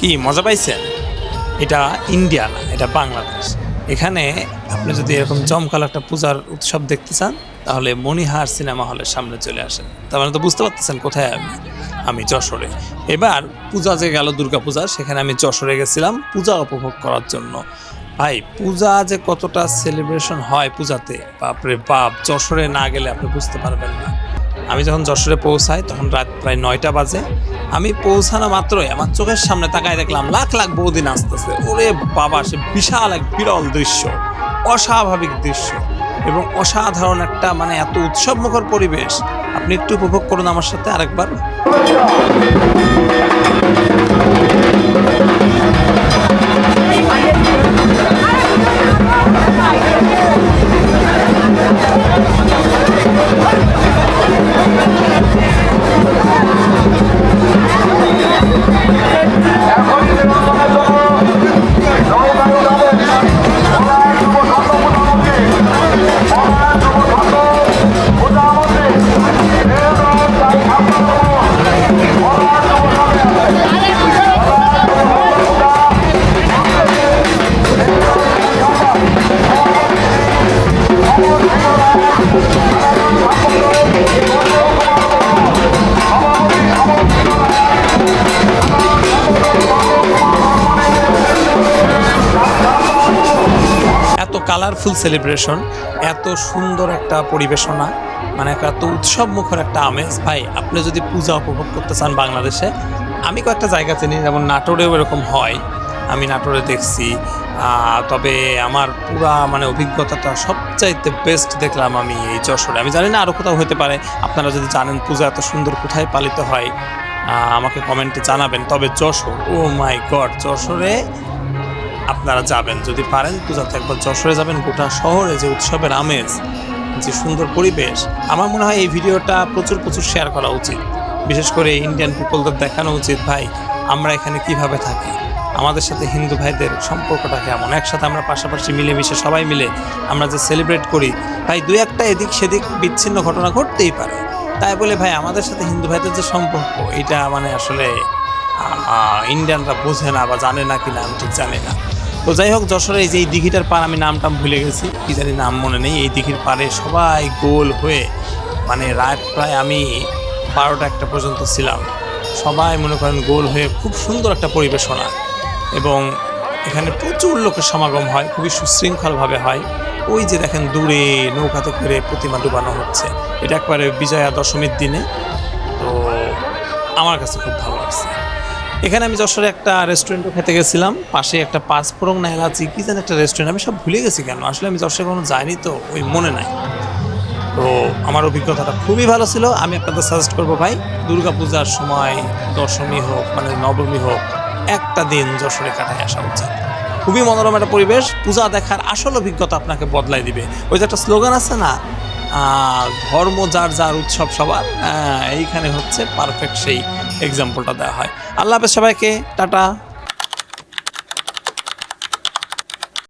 কি, মজা পাইছেন? এটা ইন্ডিয়া না, এটা বাংলাদেশ। এখানে আপনি যদি এরকম জমকাল একটা পূজার উৎসব দেখতে চান, তাহলে মণিহার সিনেমা হলের সামনে চলে আসেন। তার মানে তো বুঝতে পারতেছেন কোথায় আমি। আমি যশোরে। এবার পূজা যে গেল, দুর্গা পূজা, সেখানে আমি যশোরে গেছিলাম পূজা উপভোগ করার জন্য। ভাই, পূজা যে কতটা সেলিব্রেশন হয় পূজাতে, বাপরে বাপ, যশোরে না গেলে আপনি বুঝতে পারবেন না। আমি যখন যশোরে পৌঁছাই, তখন রাত প্রায় নয়টা বাজে। আমি পৌঁছানো মাত্রই আমার চোখের সামনে তাকায় দেখলাম, লাখ লাখ বৌদিন আসতেছে। ওরে বাবা, সে বিশাল এক বিরল দৃশ্য, অস্বাভাবিক দৃশ্য এবং অসাধারণ একটা মানে এত উৎসবমুখর পরিবেশ। আপনি একটু উপভোগ করুন আমার সাথে আরেকবার। কালারফুল সেলিব্রেশন এত সুন্দর একটা পরিবেশনা মানে এত উৎসব মুখর একটা আমেজ। ভাই, আপনি যদি পূজা উপভোগ করতে চান বাংলাদেশে, আমি কয়েকটা জায়গা চিনি, যেমন নাটোরেও এরকম হয়। আমি নাটোরে দেখছি তবে আমার পুরা মানে অভিজ্ঞতাটা সবচাইতে বেস্ট দেখলাম আমি এই যশোরে। আমি জানি না আরও কোথাও হতে পারে, আপনারা যদি জানেন পূজা এত সুন্দর কোথায় পালিত হয় আমাকে কমেন্টে জানাবেন। তবে যশোর, ও মাই গড যশোরে আপনারা যাবেন। যদি পারেন পূজাতে একবার যশোরে যাবেন, গোটা শহরে যে উৎসবের আমেজ, যে সুন্দর পরিবেশ, আমার মনে হয় এই ভিডিওটা প্রচুর প্রচুর শেয়ার করা উচিত। বিশেষ করে ইন্ডিয়ান পিপলদের দেখানো উচিত, ভাই, আমরা এখানে কীভাবে থাকি? আমাদের সাথে হিন্দু ভাইদের সম্পর্কটা কেমন? একসাথে আমরা পাশাপাশি মিলেমিশে সবাই মিলে আমরা যে সেলিব্রেট করি, ভাই দু একটা এদিক সেদিক বিচ্ছিন্ন ঘটনা ঘটতেই পারে। তাই বলে ভাই আমাদের সাথে হিন্দু ভাইদের যে সম্পর্ক, এটা মানে আসলে ইন্ডিয়ানরা বোঝে না বা জানে না কিনা, আমি ঠিক জানি না। তো যাই হোক, যশোরে এই যে এই দিঘিটার পার আমি নামটা ভুলে গেছি, কি জানি নাম মনে নেই। এই দিঘির পারে সবাই গোল হয়ে মানে রাত প্রায় আমি বারোটা একটা পর্যন্ত ছিলাম। সবাই মনে করেন গোল হয়ে খুব সুন্দর একটা পরিবেশনা। এবং এখানে প্রচুর লোকের সমাগম হয়, খুবই সুশৃঙ্খলভাবে হয়। ওই যে দেখেন দূরে নৌকাতে করে প্রতিমা ডুবানো হচ্ছে। এটা একবারে বিজয়া দশমীর দিনে। তো আমার কাছে খুব ভালো লাগছে। এখানে আমি যশোরে একটা রেস্টুরেন্টও খেতে গেছিলাম। পাশে একটা পাঁচফোড়ং না এলাচি, কি যেন একটা রেস্টুরেন্ট আমি সব ভুলে গেছি কেন? আসলে আমি যশোরে কোনো যাইনি তো, ওই মনে নাই। তো আমার অভিজ্ঞতাটা খুবই ভালো ছিল। আমি আপনাদের সাজেস্ট করব ভাই দুর্গা পূজার সময় দশমী হোক মানে নবমী হোক একটা দিন যশোরে কাটায় আসা উচিত। খুবই মনোরম একটা পরিবেশ পূজা দেখার আসল অভিজ্ঞতা আপনাকে বদলাই দিবে। ওই যে একটা স্লোগান আছে না ধর্ম যার যার উৎসব সবার আহ, এইখানে হচ্ছে পারফেক্ট সেই এক্সাম্পলটা দেওয়া হয়। আল্লাহ হাফেজ সবাইকে টাটা।